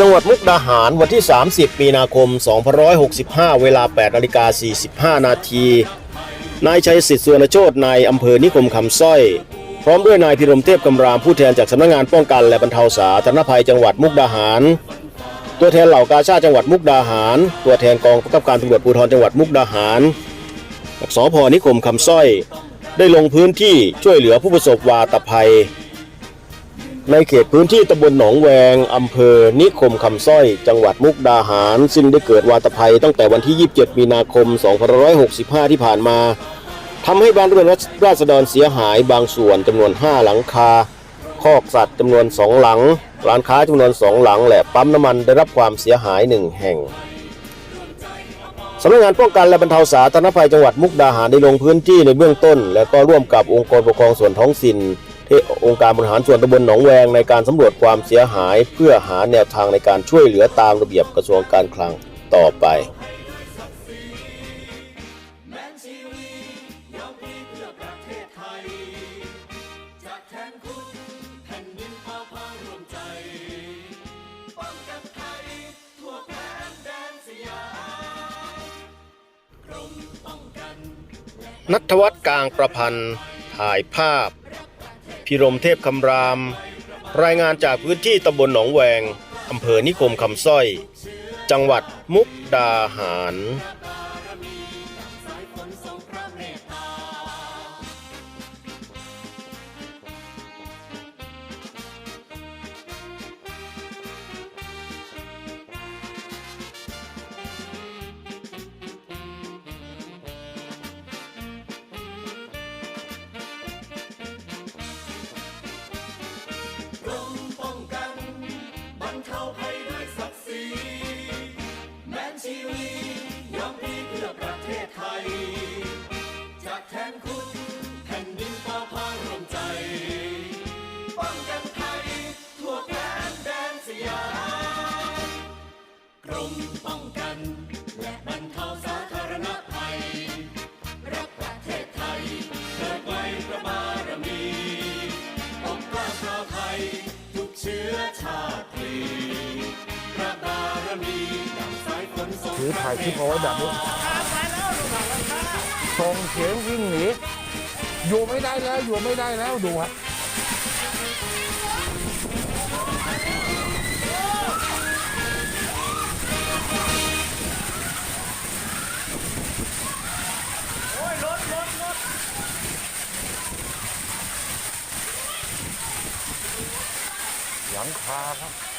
จังหวัดมุกดาหารวันที่ 30 มีนาคม 2565 เวลา 8นาฬิกา45 นาที นายชัยสิทธิ์สุวรรณโชตนายอำเภอนิคมคำสร้อย พร้อมด้วยนายพิรมเทพกำรามผู้แทนจากสำนักงานป้องกันและบรรเทาสาธารณภัยจังหวัดมุกดาหาร ตัวแทนเหล่ากาชาติจังหวัดมุกดาหาร ตัวแทนกองบังคับการตำรวจภูธรจังหวัดมุกดาหารสพนิคมคำสร้อย ได้ลงพื้นที่ช่วยเหลือผู้ประสบวาตภัย ในเขตพื้นที่ตำบลหนองแวง อำเภอ นิคมคำสร้อย จังหวัดมุกดาหาร ซึ่งได้เกิดวาตภัยตั้งแต่วันที่ 27 มีนาคม 2565 ที่ผ่านมาทำให้บ้านเรือนราษฎรเสียหายบางส่วนจำนวน 5 หลังคา คอกสัตว์จำนวน 2 หลัง ร้านค้าจำนวน 2 หลัง และปั๊มน้ำมันได้รับความเสียหาย 1 แห่งสำนักงานป้องกันและบรรเทาสาธารณภัยจังหวัดมุกดาหารได้ลงพื้นที่ในเบื้องต้น และก็ร่วมกับองค์กรปกครองส่วนท้องถิ่น ที่องค์การบริหารส่วนตำบลหนองแวงในการสำรวจความเสียหาย เพื่อหาแนวทางในการช่วยเหลือตามระเบียบกระทรวงการคลังต่อไปนัทยทั่วแผ่นแดนสยามกรมป้องกันนัทวัฒน์กลางประพันธ์ถ่ายภาพ พิรมเทพคำราม รายงานจากพื้นที่ตำบลหนองแวงอำเภอนิคมคำสร้อย จังหวัดมุกดาหารกร บ ถือถ่ายคลิปเอาไว้แบบนี้ส่งเสียงวิ่งหนีอยู่ไม่ได้แล้วอยู่ไม่ได้แล้วดูฮะหลังคาครับ